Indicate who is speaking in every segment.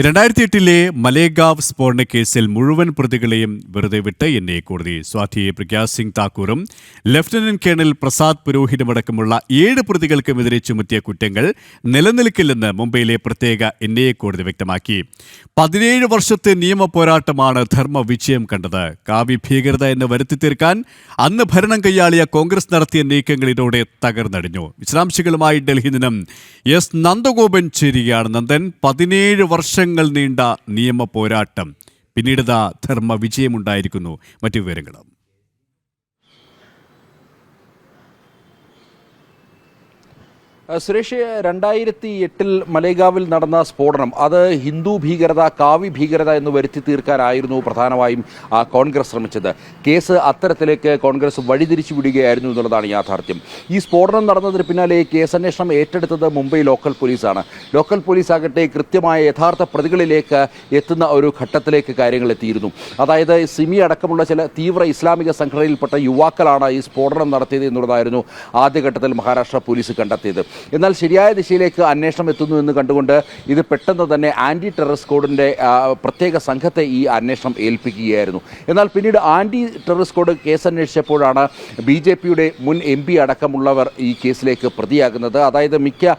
Speaker 1: രണ്ടായിരത്തി എട്ടിലെ മലേഗാവ് സ്ഫോടന കേസിൽ മുഴുവൻ പ്രതികളെയും വെറുതെ വിട്ട് എൻ ഐ കോടതി. സ്വാധി പ്രഗ്യാ സിംഗ് താക്കൂറും ലഫ്റ്റനന്റ് കേണൽ പ്രസാദ് പുരോഹിതുമടക്കമുള്ള ഏഴ് പ്രതികൾക്കുമെതിരെ ചുമത്തിയ കുറ്റങ്ങൾ നിലനിൽക്കില്ലെന്ന് മുംബൈയിലെ പ്രത്യേക എൻ ഐ കോടതി വ്യക്തമാക്കി. പതിനേഴ് വർഷത്തെ നിയമ പോരാട്ടമാണ് ധർമ്മ വിജയം കണ്ടത്. കാവ്യ ഭീകരത എന്ന് വരുത്തി തീർക്കാൻ അന്ന് ഭരണം കൈയാളിയ കോൺഗ്രസ് നടത്തിയ നീക്കങ്ങൾ ഇതോടെ തകർന്നടിഞ്ഞു. വിശദാംശങ്ങളുമായി ഡൽഹി നിന്നും എസ് നന്ദഗോപൻ ചേരുകയാണ്. നന്ദൻ പതിനേഴ് വർഷങ്ങൾ നീണ്ട നിയമ പോരാട്ടം. പിന്നീട് ധർമ്മ വിജയമുണ്ടായിരിക്കുന്നു മറ്റു വിവരങ്ങളും.
Speaker 2: സുരേഷ് രണ്ടായിരത്തി എട്ടിൽ മലേഗാവിൽ നടന്ന സ്ഫോടനം അത് ഹിന്ദു ഭീകരത കാവി ഭീകരത എന്ന് വരുത്തി തീർക്കാനായിരുന്നു പ്രധാനമായും കോൺഗ്രസ് ശ്രമിച്ചത്. കേസ് അത്തരത്തിലേക്ക് കോൺഗ്രസ് വഴിതിരിച്ചു വിടുകയായിരുന്നു എന്നുള്ളതാണ് യാഥാർത്ഥ്യം. ഈ സ്ഫോടനം നടന്നതിന് പിന്നാലെ കേസ് അന്വേഷണം ഏറ്റെടുത്തത് മുംബൈ ലോക്കൽ പോലീസാണ്. ലോക്കൽ പോലീസ് ആകട്ടെ കൃത്യമായ യഥാർത്ഥ പ്രതികളിലേക്ക് എത്തുന്ന ഒരു ഘട്ടത്തിലേക്ക് കാര്യങ്ങൾ എത്തിയിരുന്നു. അതായത് സിമി അടക്കമുള്ള ചില തീവ്ര ഇസ്ലാമിക സംഘടനയിൽപ്പെട്ട യുവാക്കളാണ് ഈ സ്ഫോടനം നടത്തിയത് എന്നുള്ളതായിരുന്നു ആദ്യഘട്ടത്തിൽ മഹാരാഷ്ട്ര പോലീസ് കണ്ടെത്തിയത്. എന്നാൽ ശരിയായ ദിശയിലേക്ക് അന്വേഷണം എത്തുന്നു എന്ന് കണ്ടുകൊണ്ട് ഇത് പെട്ടെന്ന് തന്നെ ആന്റി ടെററിസ്റ്റ് കോഡിന്റെ പ്രത്യേക സംഘത്തെ ഈ അന്വേഷണം ഏൽപ്പിക്കുകയായിരുന്നു. എന്നാൽ പിന്നീട് ആന്റി ടെററിസ്റ്റ് കോഡ് കേസ് അന്വേഷിച്ചപ്പോഴാണ് ബി ജെ പിയുടെ മുൻ എം പി അടക്കമുള്ളവർ ഈ കേസിലേക്ക് പ്രതിയാകുന്നത്. അതായത് മിക്ക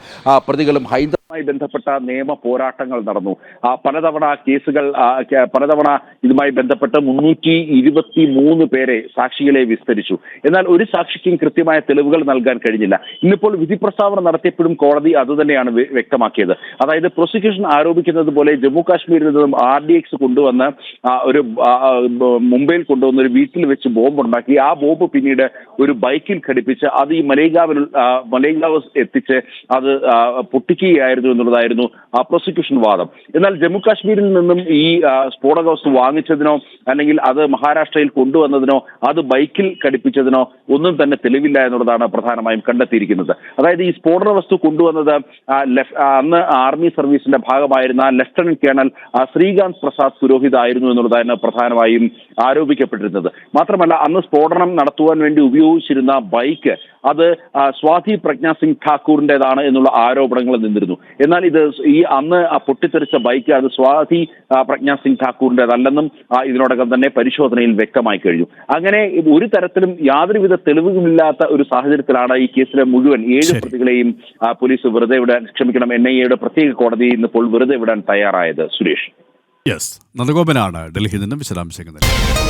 Speaker 2: പ്രതികളും ഹൈന്ദവ
Speaker 3: മായി ബന്ധപ്പെട്ട നിയമ പോരാട്ടങ്ങൾ നടന്നു. ആ, പലതവണ കേസുകൾ പലതവണ ഇതുമായി ബന്ധപ്പെട്ട് മുന്നൂറ്റി ഇരുപത്തി മൂന്ന് പേരെ സാക്ഷികളെ വിസ്തരിച്ചു. എന്നാൽ ഒരു സാക്ഷിക്കും കൃത്യമായ തെളിവുകൾ നൽകാൻ കഴിഞ്ഞില്ല. ഇന്നിപ്പോൾ വിധി പ്രസ്താവന നടത്തിയപ്പോഴും കോടതി അതുതന്നെയാണ് വ്യ- വ്യക്തമാക്കിയത്. അതായത് പ്രോസിക്യൂഷൻ ആരോപിക്കുന്നത് പോലെ ജമ്മു കാശ്മീരിൽ നിന്നും ആർ ഡി എക്സ് കൊണ്ടുവന്ന് ഒരു മുംബൈയിൽ കൊണ്ടുവന്ന ഒരു വീട്ടിൽ വെച്ച് ബോംബ് ഉണ്ടാക്കി ആ ബോംബ് പിന്നീട് ഒരു ബൈക്കിൽ ഘടിപ്പിച്ച് അത് ഈ മലേഗാവിൽ മലേഗാവ് എത്തിച്ച് അത് ആ, പൊട്ടിക്കുകയായിരുന്നു എന്നുള്ളതായിരുന്നു പ്രോസിക്യൂഷൻ വാദം. എന്നാൽ ജമ്മു കാശ്മീരിൽ നിന്നും ഈ സ്ഫോടക വസ്തു വാങ്ങിച്ചതിനോ അല്ലെങ്കിൽ അത് മഹാരാഷ്ട്രയിൽ കൊണ്ടുവന്നതിനോ അത് ബൈക്കിൽ ഘടിപ്പിച്ചതിനോ ഒന്നും തന്നെ തെളിവില്ല എന്നുള്ളതാണ് പ്രധാനമായും കണ്ടെത്തിയിരിക്കുന്നത്. അതായത് ഈ സ്ഫോടന വസ്തു കൊണ്ടുവന്നത് അന്ന് ആർമി സർവീസിന്റെ ഭാഗമായിരുന്ന ലഫ്റ്റനന്റ് കേണൽ ശ്രീകാന്ത് പ്രസാദ് പുരോഹിത് ആയിരുന്നു എന്നുള്ളതാണ് പ്രധാനമായും ആരോപിക്കപ്പെട്ടിരുന്നത്. മാത്രമല്ല അന്ന് സ്ഫോടനം നടത്തുവാൻ വേണ്ടി ഉപയോഗിച്ചിരുന്ന ബൈക്ക് അത് സ്വാതി പ്രജ്ഞ സിംഗ് ഠാക്കൂറിന്റെതാണ് എന്നുള്ള ആരോപണങ്ങൾ നിന്നിരുന്നു. എന്നാൽ ഇത് ഈ അന്ന് പൊട്ടിത്തെറിച്ച ബൈക്ക് അത് സ്വാതി പ്രജ്ഞാ സിംഗ് ഠാക്കൂറിന്റെതല്ലെന്നും ഇതിനോടകം തന്നെ പരിശോധനയിൽ വ്യക്തമായി കഴിഞ്ഞു. അങ്ങനെ ഒരു തരത്തിലും യാതൊരുവിധ തെളിവുകളില്ലാത്ത ഒരു സാഹചര്യത്തിലാണ് ഈ കേസിലെ മുഴുവൻ ഏഴ് പ്രതികളെയും പോലീസ് വെറുതെ വിടാൻ ക്ഷമിക്കണം. എൻ ഐ എയുടെ പ്രത്യേക കോടതി ഇന്നിപ്പോൾ വെറുതെ വിടാൻ തയ്യാറായത് സുരേഷ്.
Speaker 1: യെസ് നന്ദഗോപനാണ് ഡൽഹിയിൽ നിന്നും വിശദാംശങ്ങൾ നൽകിയത്.